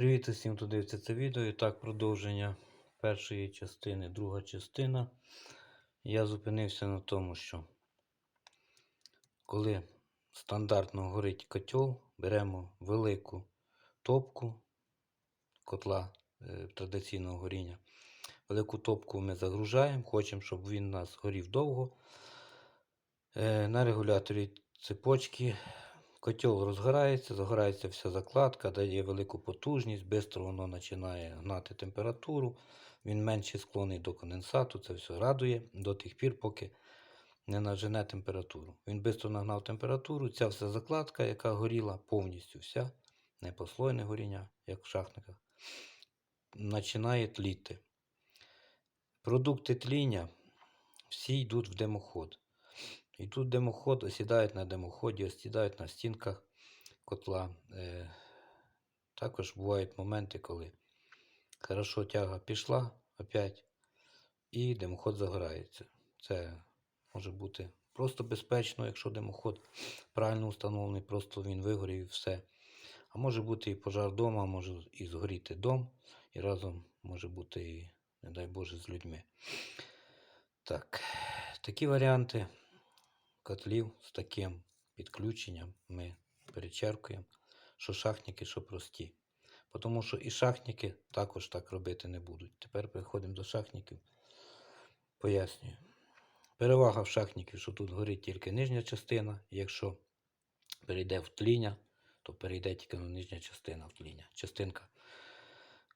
Привіт усім, хто дивиться це відео. І так, продовження першої частини, друга частина. Я зупинився на тому, що коли стандартно горить котел, беремо велику топку котла е, традиційного горіння. Велику топку ми загружаємо, хочемо, щоб він у нас горів довго. Е, На регуляторі цепочки Котел розгорається, загорається вся закладка, дає велику потужність, швидко воно починає гнати температуру. Він менше склонний до конденсату, це все радує до тих пір, поки не нажене температуру. Він швидко нагнав температуру, ця вся закладка, яка горіла повністю вся, не послойне горіння, як в шахниках, починає тліти. Продукти тління всі йдуть в димоход. І тут димоход осідають на димоході, осідають на стінках котла. Е, також бувають моменти, коли хорошо тяга пішла опять, і димоход загорається. Це може бути просто безпечно, якщо димоход правильно встановлений, просто він вигорів і все. А може бути і пожар вдома, може і згоріти дом, і разом може бути і, не дай Боже, з людьми. Так, такі варіанти котлів з таким підключенням ми перечеркуємо, що шахтники, що прості. Тому що і шахтники також так робити не будуть. Тепер переходимо до шахтників. Пояснюю. Перевага в шахтників, що тут горить тільки нижня частина. Якщо перейде в тління, то перейде тільки на нижня частина в тління. Частинка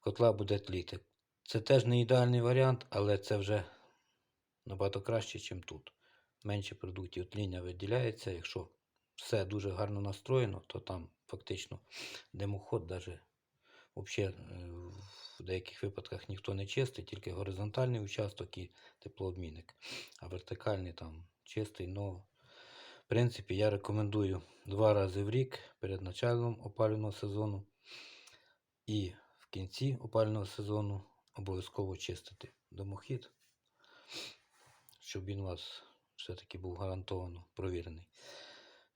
котла буде тліти. Це теж не ідеальний варіант, але це вже набагато краще, ніж тут менше продуктів тління виділяється. Якщо все дуже гарно настроєно, то там фактично димоход навіть взагалі в деяких випадках ніхто не чистить, тільки горизонтальний участок і теплообмінник. А вертикальний там чистий. Но, в принципі, я рекомендую два рази в рік перед началом опалювального сезону і в кінці опалювального сезону обов'язково чистити домохід, щоб він вас все-таки був гарантовано провірений.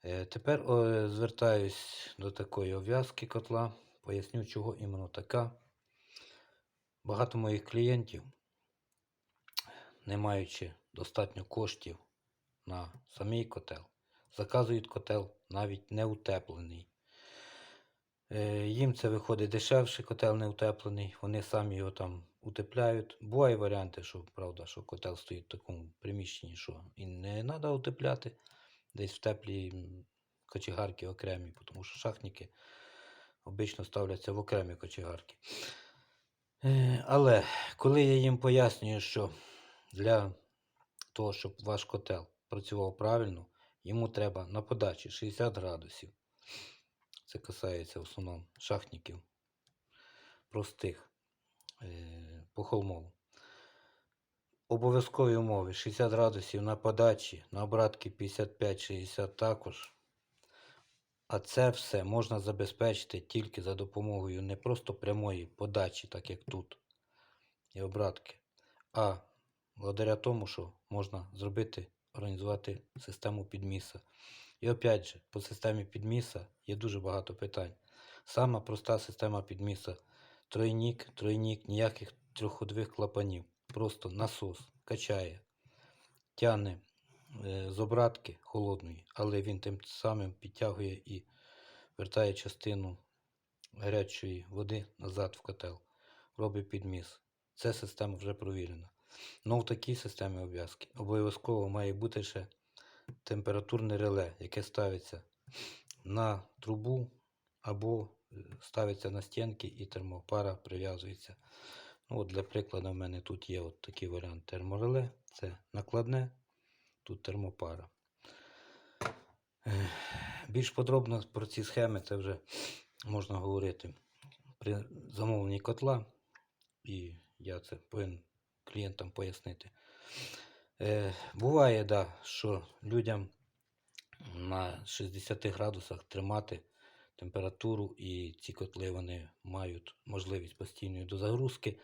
Е, Тепер звертаюсь до такої обв'язки котла. Поясню, чого іменно така. Багато моїх клієнтів, не маючи достатньо коштів на самий котел, заказують котел навіть не утеплений. Е, Їм це виходить дешевше, котел не утеплений, вони самі його там утепляють. Буває варіанти, що правда, що котел стоїть в такому приміщенні, що і не треба утепляти, десь в теплі кочегарки окремі, тому що шахтники обично ставляться в окремі кочегарки. Е, Але коли я їм пояснюю, що для того, щоб ваш котел працював правильно, йому треба на подачі 60 градусів. Це касається в основному шахтників простих е, по холмову. Обов'язкові умови 60 градусів на подачі, на обратки 55-60 також. А це все можна забезпечити тільки за допомогою не просто прямої подачі, так як тут, і обратки, а благодаря тому, що можна зробити, організувати систему підміса. І опять же, по системі підміса є дуже багато питань. Сама проста система підміса. Тройнік, тройнік, ніяких трьохходових клапанів. Просто насос качає, тягне е, з обратки холодної, але він тим самим підтягує і вертає частину гарячої води назад в котел. Робить підміс. Ця система вже провірена. Ну в такій системі обв'язки обов'язково має бути ще температурне реле, яке ставиться на трубу або е, ставиться на стінки і термопара прив'язується. Ну, от Для прикладу, в мене тут є от такий варіант термореле. Це накладне, тут термопара. Більш подробно про ці схеми це вже можна говорити при замовленні котла, і я це повинен клієнтам пояснити. Е, буває, да, що людям на 60 градусах тримати температуру, і ці котли вони мають можливість постійної дозагрузки.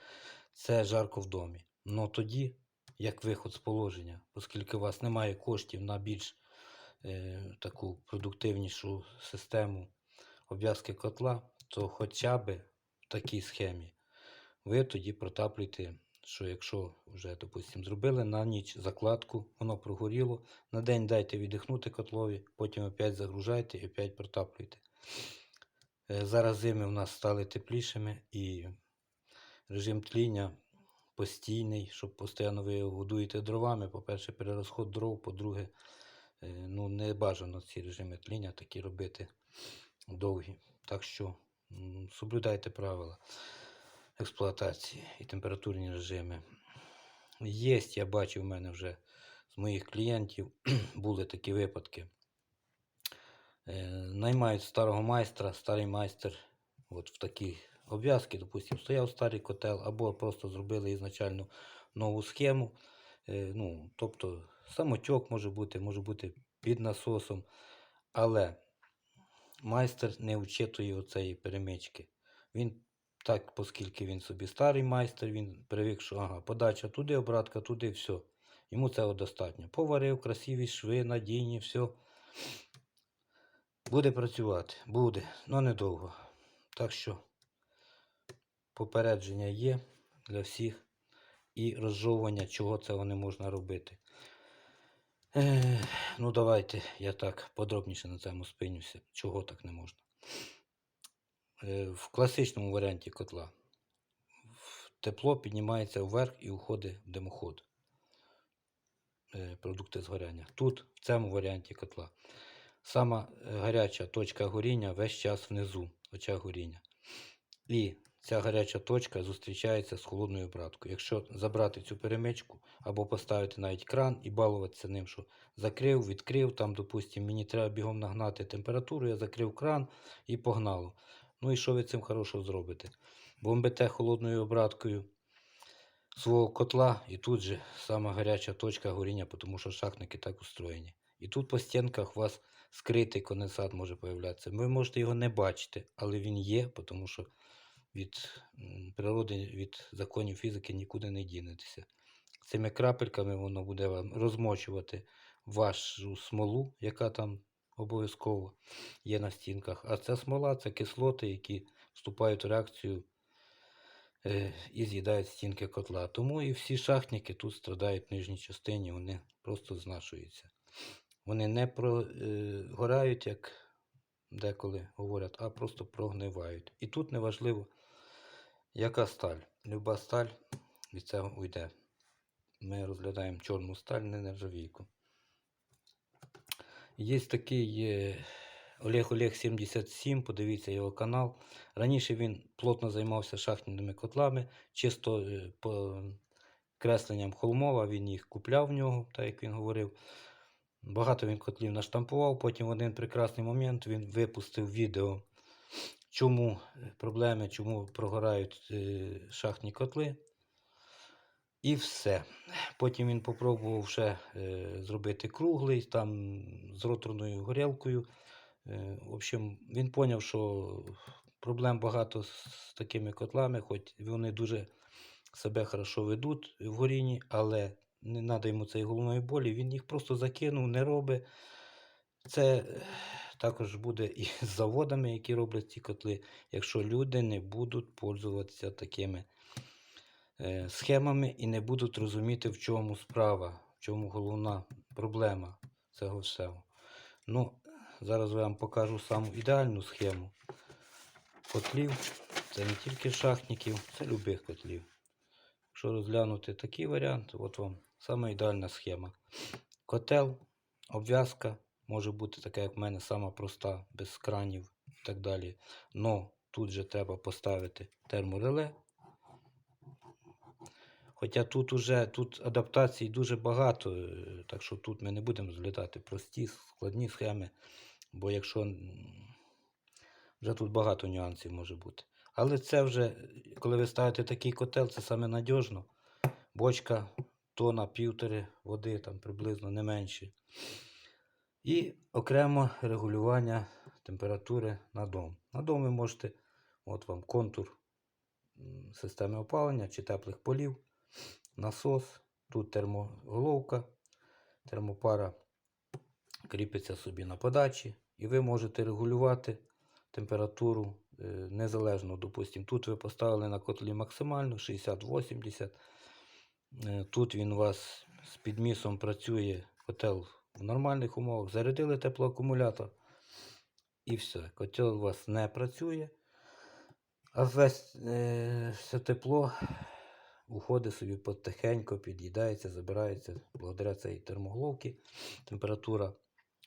Це жарко в домі. Но тоді, як виход з положення, оскільки у вас немає коштів на більш е, таку продуктивнішу систему обв'язки котла, то хоча б в такій схемі, ви тоді протаплюєте, що якщо вже, допустимо, зробили на ніч закладку, воно прогоріло, на день дайте віддихнути котлові, потім опять загружайте і опять протаплюйте. Е, Зараз зими в нас стали теплішими і режим тління постійний, щоб постійно ви годуєте дровами. По-перше, перерозход дров, по-друге, е, ну, не бажано ці режими тління такі робити довгі. Так що соблюдайте правила експлуатації і температурні режими. Є, я бачив в мене вже з моїх клієнтів були такі випадки. Е, наймають старого майстра, старий майстер от в такі обв'язки, допустимо, стояв старий котел, або просто зробили ізначально нову схему. Е, ну, тобто самотьок може бути, може бути під насосом, але майстер не вчитує оцеї перемички. Він так, оскільки він собі старий майстер, він привик, що ага, подача туди, обратка туди, все. Йому цього достатньо. Поварив, красиві шви, надійні, все. Буде працювати, буде, але недовго. Так що попередження є для всіх і розжовування, чого цього не можна робити. Е, ну, давайте я так подробніше на цьому спинюся, чого так не можна. Е, в класичному варіанті котла тепло піднімається вверх і уходить в димоход. Е, продукти згоряння. Тут, в цьому варіанті котла, сама е, гаряча точка горіння весь час внизу, очах горіння. І ця гаряча точка зустрічається з холодною обраткою. Якщо забрати цю перемичку або поставити навіть кран і балуватися ним, що закрив, відкрив, там, допустимо, мені треба бігом нагнати температуру, я закрив кран і погнало. Ну і що ви цим хорошого зробите? Бомбите холодною обраткою свого котла, і тут же сама гаряча точка горіння, тому що шахтники так устроєні. І тут по стінках у вас скритий конденсат може появлятися. Ви можете його не бачити, але він є, тому що від природи, від законів фізики нікуди не дінетеся. Цими крапельками воно буде вам розмочувати вашу смолу, яка там обов'язково є на стінках. А ця смола це кислоти, які вступають в реакцію е, і з'їдають стінки котла. Тому і всі шахтники тут страдають в нижній частині, вони просто знашуються. Вони не прогорають, як деколи говорять, а просто прогнивають. І тут неважливо, яка сталь. Люба сталь від цього уйде. Ми розглядаємо чорну сталь, не нержавійку. Є такий Олег Олег 77, подивіться його канал. Раніше він плотно займався шахтними котлами, чисто е, по кресленням холмова, він їх купляв в нього, так як він говорив. Багато він котлів наштампував, потім в один прекрасний момент він випустив відео, чому е, проблеми, чому прогорають е, шахтні котли. І все. Потім він попробував ще е, зробити круглий, там з роторною горілкою. Е, в общем, він зрозумів, що проблем багато з такими котлами, хоч вони дуже себе хорошо ведуть в горінні, але не треба йому цієї головної болі. Він їх просто закинув, не робить. Це е, також буде і з заводами, які роблять ці котли, якщо люди не будуть пользуватися такими схемами і не будуть розуміти, в чому справа, в чому головна проблема цього всього. Ну, зараз я вам покажу саму ідеальну схему котлів. Це не тільки шахтників, це любих котлів. Якщо розглянути такий варіант, от вам сама ідеальна схема. Котел, обв'язка може бути така, як в мене, сама проста, без кранів і так далі. Но тут же треба поставити термореле. Хоча тут уже тут адаптацій дуже багато, е, так що тут ми не будемо зглядати прості, складні схеми, бо якщо вже тут багато нюансів може бути. Але це вже, коли ви ставите такий котел, це саме надіжно. Бочка тона півтори води, там приблизно не менше. І окремо регулювання температури на дом. На дом ви можете, от вам контур системи опалення чи теплих полів, насос, тут термоголовка, термопара кріпиться собі на подачі, і ви можете регулювати температуру е, незалежно, допустимо, тут ви поставили на котлі максимально 60-80. Е, Тут він у вас з підмісом працює котел в нормальних умовах. Зарядили теплоакумулятор і все. Котел у вас не працює. А весь е, все тепло уходить собі потихеньку, під'їдається, забирається благодаря цій термоголовці. Температура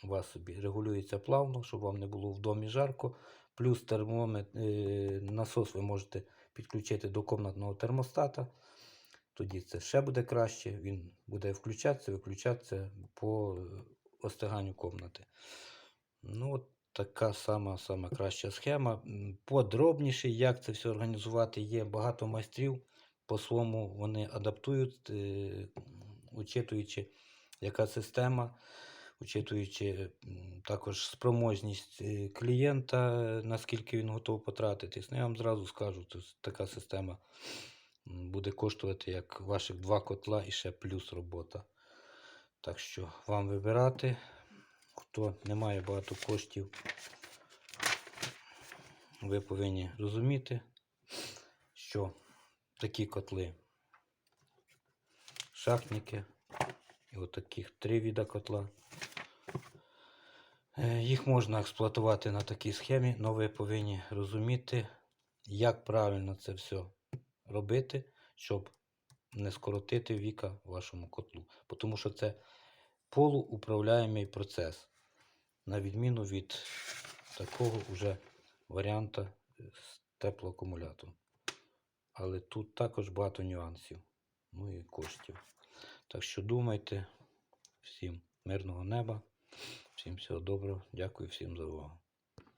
у вас собі регулюється плавно, щоб вам не було в домі жарко. Плюс термометр, е, насос ви можете підключити до комнатного термостата. Тоді це ще буде краще. Він буде включатися, виключатися по е, остиганню комнати. Ну, от така сама, сама краща схема. Подробніше, як це все організувати, є багато майстрів. По-своєму вони адаптують, е, учитуючи, яка система, учитуючи також спроможність е, клієнта, наскільки він готовий потратитись. Ну, я вам зразу скажу, то така система буде коштувати як ваших два котла і ще плюс робота. Так що вам вибирати, хто не має багато коштів, ви повинні розуміти, що такі котли шахтники, і от таких три віда котла. Е, Їх можна експлуатувати на такій схемі, але ви повинні розуміти, як правильно це все робити, щоб не скоротити віка вашому котлу. Тому що це полууправляємий процес, на відміну від такого уже варіанта з теплоакумулятором. Але тут також багато нюансів, ну і коштів. Так що думайте, всім мирного неба, всім всього доброго, дякую всім за увагу.